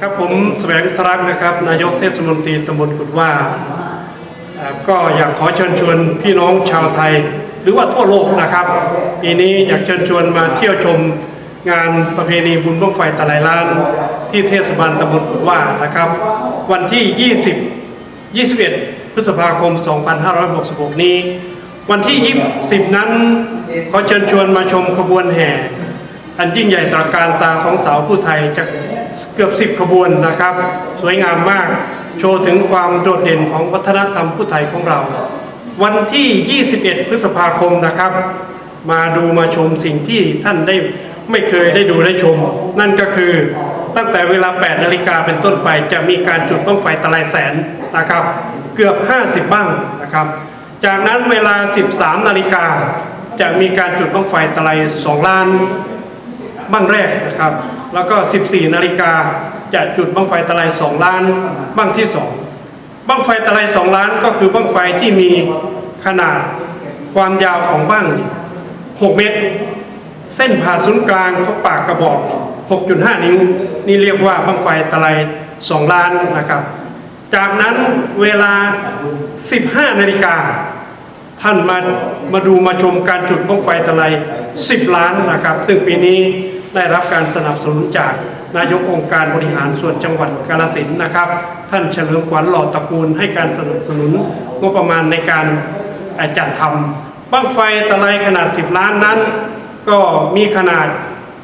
ครับผมแสวงธรักษ์นะครับ นายกเทศมนตรีตำบลกุดว่า ก็อยากขอเชิญชวนพี่น้องชาวไทย หรือว่าทั่วโลกนะครับปีนี้อยากเชิญชวนมาเที่ยวชมงานประเพณีบุญบ้งไฟตะไลล้าน ที่เทศบาลตำบลกุดว่านะครับ วันที่ 20 21 พฤษภาคม 2566 นี้ วันที่ 20 นั้นขอเชิญชวนมาชมขบวนแห่ อันยิ่งใหญ่ตรการตาของสาวผู้ไทยจากเกือบ10ขบวนนะครับ สวยงามมาก โชว์ถึงความโดดเด่นของวัฒนธรรมผู้ไทยของเรา วันที่ 21 พฤษภาคมนะครับ มาดูมาชมสิ่งที่ท่านได้ไม่เคยได้ดูได้ชม นั่นก็คือตั้งแต่เวลา 8 นาฬิกาเป็นต้นไป จะมีการจุดบ้างไฟตะไลแสนนะครับ เกือบ 50 บ้างนะครับ จากนั้นเวลา 13 นาฬิกาจะมีการจุดบ้างไฟตะไล2ล้าน บ้างแรกนะครับ แล้วก็ 14 นาฬิกาจะจุดบ้างไฟตะไล2ล้านบ้างที่2บ้างไฟตะไล2ล้านก็คือบ้างไฟที่มีขนาดความยาวของบ้าง 6 เมตร เส้นผ่าศูนย์กลางของปากกระบอก 6.5 นิ้ว นี่เรียกว่าบ้างไฟตะไล2ล้านนะครับ จากนั้นเวลา 15 นาฬิกาท่านมามาดูมาชมการจุดบ้องไฟตะไล 10 ล้านนะครับซึ่งปีนี้ได้รับการสนับสนุนจากนายกองค์การบริหารส่วนจังหวัดกาฬสินนะครับ ท่านเฉลิมขวัญหล่อตระกูลให้การสนับสนุนงบประมาณในการจัดทำบ้างไฟตะไลขนาด 10 ล้านนั้น ก็มีขนาด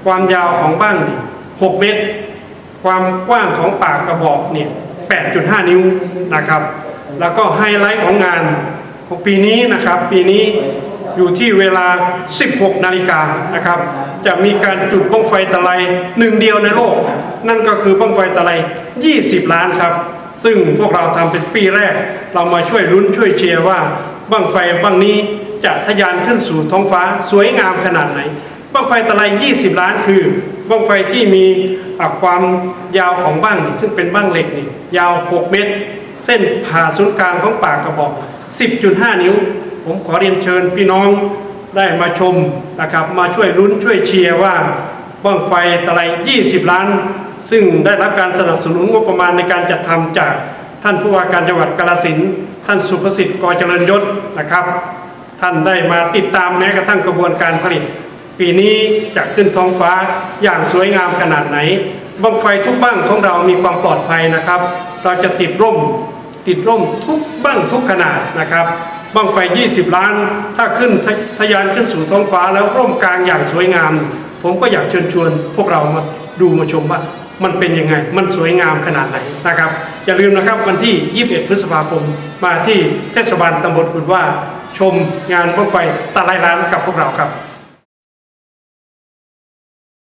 ความยาวของบ้าง 6 เมตร ความกว้างของปากกระบอกเนี่ย 8.5 นิ้วนะครับ แล้วก็ไฮไลท์ของงานของปีนี้นะครับปีนี้ อยู่ที่เวลา 16 นาฬิกานะครับ จะมีการจุดบ้องไฟตะไลหนึ่งเดียวในโลก นั่นก็คือบ้องไฟตะไล 20 ล้านครับ ซึ่งพวกเราทำเป็นปีแรก เรามาช่วยลุ้นช่วยเชียร์ว่าบ้างไฟบ้างนี้จะทะยานขึ้นสู่ท้องฟ้าสวยงามขนาดไหนบ้างไฟตะไล 20 ล้านคือบ้างไฟที่มีความยาวของบ้างนี่ซึ่งเป็นบ้างเหล็กนี่ยาว 6 เมตร เส้นผ่าศูนย์กลางของปากกระบอก 10.5 นิ้ว ผมขอเรียนเชิญพี่น้องได้มาชมนะครับ มาช่วยลุ้นช่วยเชียร์ว่าบ้างไฟตะไล20 ล้าน ซึ่งได้รับการสนับสนุนงบประมาณในการจัดทำจากท่านผู้ว่าการจังหวัดกาฬสินท่านสุภสิทธิ์กอเจริญยศนะครับ ท่านได้มาติดตามแม้กระทั่งกระบวนการผลิต ปีนี้จะขึ้นท้องฟ้าอย่างสวยงามขนาดไหนบั้งไฟทุกบ้างของเรามีความปลอดภัยนะครับ เราจะติดร่มติดร่มทุกบ้างทุกขนาดนะครับ บั้งไฟ 20 ล้าน ถ้าขึ้นทะทะยานขึ้นสู่ท้องฟ้าแล้วร่มกลางอย่างสวยงาม ผมก็อยากเชิญชวนพวกเรามาดูมาชมว่ามันเป็นยังไง มันสวยงามขนาดไหนนะครับ อย่าลืมนะครับวันที่ 21 พฤษภาคม มาที่เทศบาลตำบลกุดว่า ชมงานบ้างไฟตะไลล้านกับพวกเราครับ